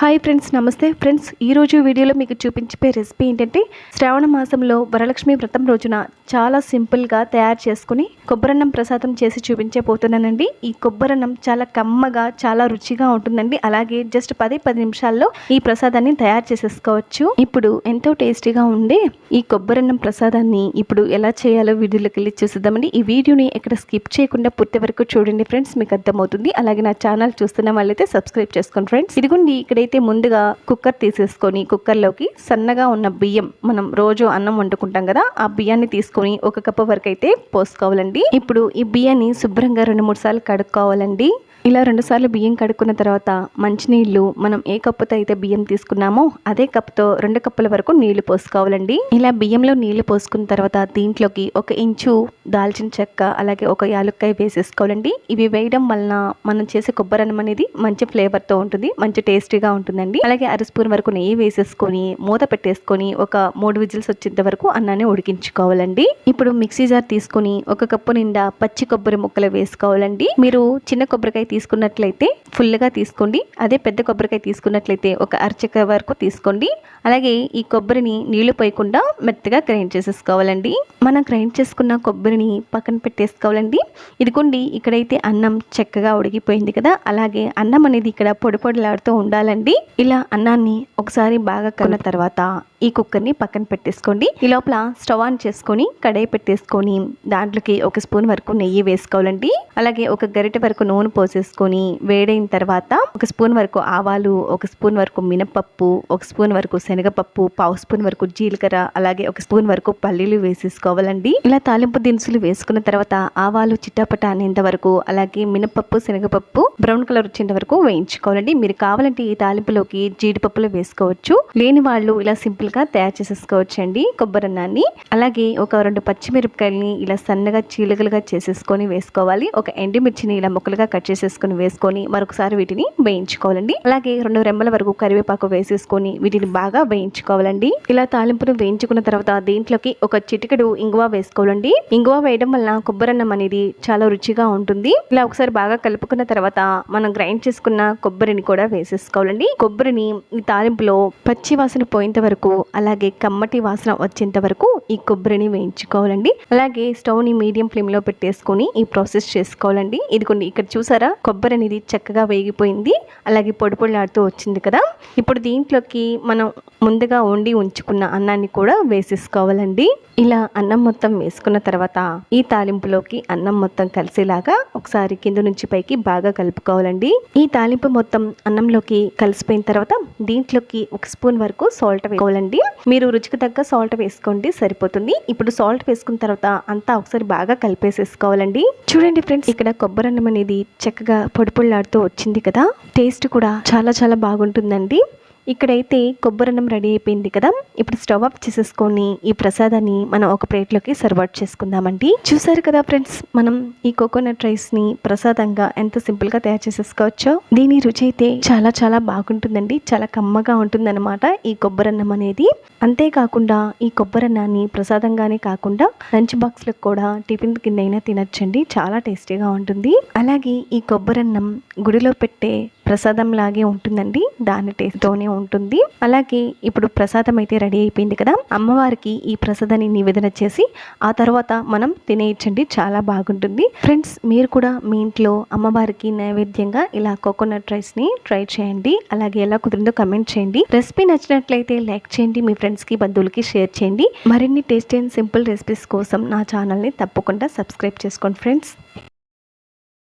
Hi friends నమస్తే. Friends ఈ రోజు వీడియోలో మీకు చూపించే రెసిపీ ఏంటంటే శ్రావణ మాసంలో వరలక్ష్మి వ్రతం రోజున చాలా సింపుల్గా తయారు చేసుకుని కొబ్బరన్నం ప్రసాదం చేసి చూపించే పోతున్నానండి ఈ కొబ్బరన్నం చాలా కమ్మగా చాలా రుచిగా ఉంటుందండి. అలాగే జస్ట్ పది పది నిమిషాల్లో ఈ ప్రసాదాన్ని తయారు చేసేసుకోవచ్చు. ఇప్పుడు ఎంతో టేస్టీగా ఉండే ఈ కొబ్బరన్నం ప్రసాదాన్ని ఇప్పుడు ఎలా చేయాలో వీడియోలోకి వెళ్ళి చూసిద్దామండి. ఈ వీడియోని ఎక్కడ స్కిప్ చేయకుండా పూర్తి వరకు చూడండి ఫ్రెండ్స్ మీకు అర్థమవుతుంది. అలాగే నా ఛానల్ చూస్తున్న వాళ్ళైతే సబ్స్క్రైబ్ చేసుకోండి ఫ్రెండ్స్ ఇదిగోండి అయితే ముందుగా కుక్కర్ తీసేసుకొని కుక్కర్లోకి సన్నగా ఉన్న బియ్యం మనం రోజు అన్నం వండుకుంటాం కదా ఆ బియ్యాన్ని తీసుకొని ఒక కప్పు వరకు అయితే పోసుకోవాలండి. ఇప్పుడు ఈ బియ్యాన్ని శుభ్రంగా రెండు మూడు సార్లు కడుక్కోవాలండి. ఇలా రెండుసార్లు బియ్యం కడుక్కున్న తర్వాత మంచినీళ్ళు మనం ఏ కప్పుతో అయితే బియ్యం తీసుకున్నామో అదే కప్పుతో రెండు కప్పుల వరకు నీళ్ళు పోసుకోవాలండి. ఇలా బియ్యంలో నీళ్ళు పోసుకున్న తర్వాత దీంట్లోకి ఒక ఇంచు దాల్చిన చెక్క అలాగే ఒక యాలుక్కాయ వేసేసుకోవాలండి. ఇవి వేయడం వలన మనం చేసే కొబ్బరి అన్నం అనేది మంచి ఫ్లేవర్తో ఉంటుంది మంచి టేస్టీగా ఉంటుందండి. అలాగే అరస్పూన్ వరకు నెయ్యి వేసేసుకొని మూత పెట్టేసుకొని ఒక మూడు విజిల్స్ వచ్చేంత వరకు అన్నాన్ని ఉడికించుకోవాలండి. ఇప్పుడు మిక్సీ జార్ తీసుకొని ఒక కప్పు నిండా పచ్చి కొబ్బరి ముక్కలు వేసుకోవాలండి. మీరు చిన్న కొబ్బరికాయ తీసుకున్నట్లయితే ఫుల్గా తీసుకోండి. అదే పెద్ద కొబ్బరికాయ తీసుకున్నట్లయితే ఒక అరచక్క వరకు తీసుకోండి. అలాగే ఈ కొబ్బరిని నీళ్ళు పోయకుండా మెత్తగా గ్రైండ్ చేసేసుకోవాలండి. మనం గ్రైండ్ చేసుకున్న కొబ్బరిని పక్కన పెట్టేసుకోవాలండి. ఇదిగోండి ఇక్కడైతే అన్నం చక్కగా ఉడికిపోయింది కదా. అలాగే అన్నం అనేది ఇక్కడ పొడి పొడిలాడుతూ ఉండాలండి. ఇలా అన్నాన్ని ఒకసారి బాగా కన్న తర్వాత ఈ కుక్కర్ని పక్కన పెట్టేసుకోండి. ఈ లోపల స్టవ్ ఆన్ చేసుకొని కడాయి పెట్టేసుకొని దాంట్లోకి ఒక స్పూన్ వరకు నెయ్యి వేసుకోవాలండి. అలాగే ఒక గరిటె వరకు నూనె పోసేసి పోసేసుకొని వేడైన తర్వాత ఒక స్పూన్ వరకు ఆవాలు ఒక స్పూన్ వరకు మినపప్పు ఒక స్పూన్ వరకు శనగపప్పు పావు స్పూన్ వరకు జీలకర్ర అలాగే ఒక స్పూన్ వరకు పల్లీలు వేసేసుకోవాలండి. ఇలా తాలింపు దినుసులు వేసుకున్న తర్వాత ఆవాలు చిట్టపట అనేంత వరకు అలాగే మినపప్పు శనగపప్పు బ్రౌన్ కలర్ వచ్చేంత వరకు వేయించుకోవాలండి. మీరు కావాలంటే ఈ తాలింపులోకి జీడిపప్పులు వేసుకోవచ్చు. లేని వాళ్ళు ఇలా సింపుల్గా తయారు చేసేసుకోవచ్చు అండి కొబ్బరన్నాన్ని. అలాగే ఒక రెండు పచ్చిమిరపకాయలని ఇలా సన్నగా చీలకలుగా చేసేసుకొని వేసుకోవాలి. ఒక ఎండుమిర్చిని ఇలా ముక్కలుగా కట్ చేసేసుకొని వేసుకొని మరొకసారి వీటిని వేయించుకోవాలండి. అలాగే రెండు రెమ్మల వరకు కరివేపాకు వేసేసుకొని వీటిని బాగా వేయించుకోవాలండి. ఇలా తాలింపును వేయించుకున్న తర్వాత దీంట్లోకి ఒక చిటికెడు ఇంగువ వేసుకోవాలండి. ఇంగువ వేయడం వలన కొబ్బరన్నం అనేది చాలా రుచిగా ఉంటుంది. ఇలా ఒకసారి బాగా కలుపుకున్న తర్వాత మనం గ్రైండ్ చేసుకున్న కొబ్బరిని కూడా వేసేసుకోవాలండి. కొబ్బరిని ఈ తాలింపులో పచ్చి వాసన పోయేంత వరకు అలాగే కమ్మటి వాసన వచ్చేంత వరకు ఈ కొబ్బరిని వేయించుకోవాలండి. అలాగే స్టవ్ని మీడియం ఫ్లేమ్లో పెట్టేసుకొని ఈ ప్రాసెస్ చేసుకోవాలండి. ఇది కొన్ని ఇక్కడ చూసారా? కొబ్బరి అనేది చక్కగా వేగిపోయింది. అలాగే పొడి పొడిలాడుతూ వచ్చింది కదా. ఇప్పుడు దీంట్లోకి మనం ముందుగా వండి ఉంచుకున్న అన్నాన్ని కూడా వేసేసుకోవాలండి. ఇలా అన్నం మొత్తం వేసుకున్న తర్వాత ఈ తాలింపులోకి అన్నం మొత్తం కలిసేలాగా ఒకసారి కింద నుంచి పైకి బాగా కలుపుకోవాలండి. ఈ తాలింపు మొత్తం అన్నంలోకి కలిసిపోయిన తర్వాత దీంట్లోకి ఒక స్పూన్ వరకు సాల్ట్ వేసుకోవాలండి. మీరు రుచికి తగ్గ సాల్ట్ వేసుకోండి సరిపోతుంది. ఇప్పుడు సాల్ట్ వేసుకున్న తర్వాత అంతా ఒకసారి బాగా కలిపేసేసుకోవాలండి. చూడండి ఫ్రెండ్స్ ఇక్కడ కొబ్బరి అన్నం అనేది చక్కగా పొడిపొళ్ళాడుతూ వచ్చింది కదా. టేస్ట్ కూడా చాలా చాలా బాగుంటుందండి. ఇక్కడైతే కొబ్బరన్నం రెడీ అయిపోయింది కదా. ఇప్పుడు స్టవ్ ఆఫ్ చేసేసుకొని ఈ ప్రసాదాన్ని మనం ఒక ప్లేట్లోకి సర్వ్ చేసుకుందామండి. చూసారు కదా ఫ్రెండ్స్ మనం ఈ కోకోనట్ రైస్ని ప్రసాదంగా ఎంత సింపుల్గా తయారు చేసేసుకోవచ్చో. దీని రుచి అయితే చాలా చాలా బాగుంటుందండి. చాలా కమ్మగా ఉంటుందన్నమాట ఈ కొబ్బరన్నం అనేది. అంతేకాకుండా ఈ కొబ్బరన్నాన్ని ప్రసాదంగానే కాకుండా లంచ్ బాక్స్లకు కూడా టిఫిన్ కింద అయినా తినచ్చండి. చాలా టేస్టీగా ఉంటుంది. అలాగే ఈ కొబ్బరన్నం గుడిలో పెట్టే ప్రసాదం లాగే ఉంటుందండి. దాని టేస్ట్తోనే ఉంటుంది. అలాగే ఇప్పుడు ప్రసాదం అయితే రెడీ అయిపోయింది కదా. అమ్మవారికి ఈ ప్రసాదాన్ని నివేదన చేసి ఆ తర్వాత మనం తినేయచ్చండి. చాలా బాగుంటుంది. ఫ్రెండ్స్ మీరు కూడా మీ ఇంట్లో అమ్మవారికి నైవేద్యంగా ఇలా కోకోనట్ రైస్ని ట్రై చేయండి. అలాగే ఎలా కుదిరిందో కమెంట్ చేయండి. రెసిపీ నచ్చినట్లయితే లైక్ చేయండి. మీ ఫ్రెండ్స్కి బంధువులకి షేర్ చేయండి. మరిన్ని టేస్టీ అండ్ సింపుల్ రెసిపీస్ కోసం నా ఛానల్ని తప్పకుండా సబ్స్క్రైబ్ చేసుకోండి ఫ్రెండ్స్.